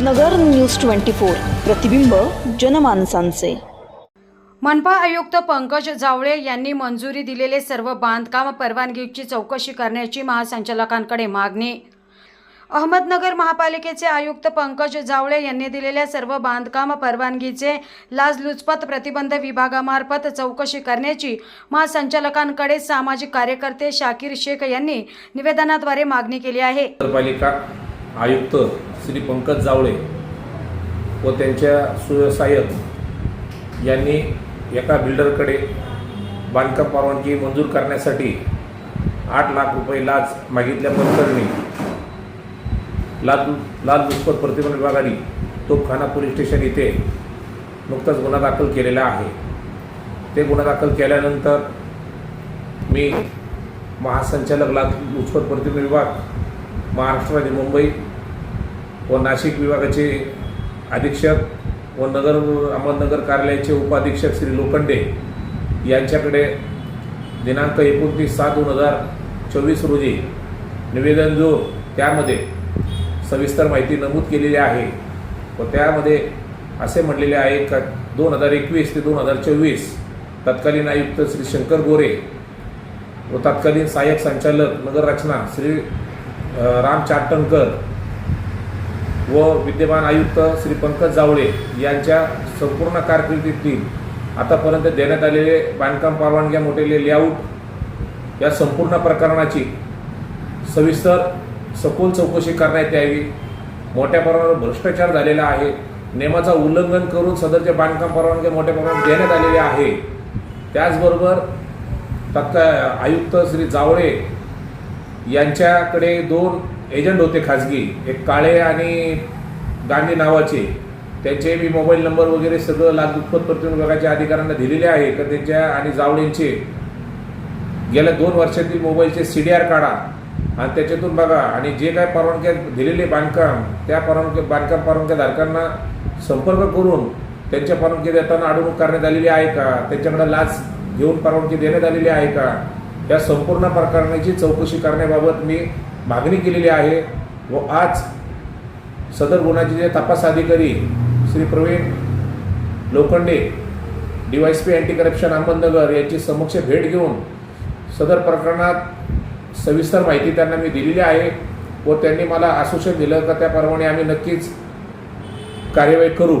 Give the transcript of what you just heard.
नगर news twenty four. प्रतिबिंब जनमानसांचे. मनपा आयुक्त पंकज जावळे यांनी मंजुरी दिलेले सर्व बांधकाम परवानगीची चौकशी करण्याची महासंचालकांकडे मागणी. अहमदनगर महापालिकेचे आयुक्त पंकज जावळे यांनी दिलेल्या सर्व बांधकाम परवानगीचे लाचलुचपत प्रतिबंध विभागामार्फत चौकशी करण्याची महासंचालकांकडे सामाजिक कार्यकर्ते शाकीर शेख यांनी निवेदनाद्वारे मागणी केली आहे. आयुक्त श्री पंकज जावळे व त्यांच्या सुव्यवसायक यांनी एका बिल्डरकडे बांधकाम परवानगी मंजूर करण्यासाठी आठ लाख रुपये लाच मागितल्या प्रकरणी लाल लाचलुचपत प्रतिबंध विभागाने तोपखाना पोलीस स्टेशन इथे नुकताच गुन्हा दाखल केलेला आहे. ते गुन्हा दाखल केल्यानंतर मी महासंचालक लाचलुचपत प्रतिबंध विभाग महाराष्ट्र आणि मुंबई व नाशिक विभागाचे अधीक्षक व नगर अहमदनगर कार्यालयाचे उपाधीक्षक श्री लोखंडे यांच्याकडे दिनांक एकोणतीस सात दोन हजार चोवीस रोजी निवेदन जो त्यामध्ये सविस्तर माहिती नमूद केलेली आहे. व त्यामध्ये असे म्हटलेले आहे का दोन हजार एकवीस ते दोन हजार चोवीस तत्कालीन आयुक्त श्री शंकर गोरे व तत्कालीन सहाय्यक संचालक नगररचना श्री राम चाटणकर व विद्यमान आयुक्त श्री पंकज जावळे यांच्या संपूर्ण कारकिर्दीतील आतापर्यंत देण्यात आलेले बांधकाम परवानग्या मोठेले लेआउट या संपूर्ण प्रकरणाची सविस्तर सखोल चौकशी करण्यात यावी. मोठ्या प्रमाणावर भ्रष्टाचार झालेला आहे. नियमाचा उल्लंघन करून सदरचे बांधकाम परवानग्या मोठ्या प्रमाणात देण्यात आलेले आहे. त्याचबरोबर तत्काळ आयुक्त श्री जावळे यांच्याकडे दोन एजंट होते खाजगी एक काळे आणि गांधी नावाचे. त्यांचे मी मोबाईल नंबर वगैरे सगळं लाचलुचपत प्रतिबंध विभागाच्या अधिकाऱ्यांना दिलेले आहे. का त्यांच्या आणि जावळेंचे गेल्या दोन वर्षातील मोबाईलचे सी डी आर काढा आणि त्याच्यातून बघा. आणि जे काय परवानग्या दिलेले बांधकाम त्या परवानग्या बांधकाम परवानग्या धारकांना संपर्क करून त्यांच्या परवानगी देताना अडवणूक करण्यात आलेली आहे का? त्यांच्याकडे लाच घेऊन परवानगी देण्यात आलेली आहे का? या संपूर्ण प्रकरणाची चौकशी करण्याबाबत मी मागणी केलेली आहे व आज सदर गुन्ह्याचे जे तपास अधिकारी Shri Pravin Lokhande D Y P anti corruption Ahmednagar यांची समक्ष भेट घेऊन सदर प्रकरणात सविस्तर माहिती त्यांना मी दिलेली आहे व त्यांनी मला आश्वासन दिलं का त्याप्रमाणे आम्ही नक्कीच कार्यवाही करू.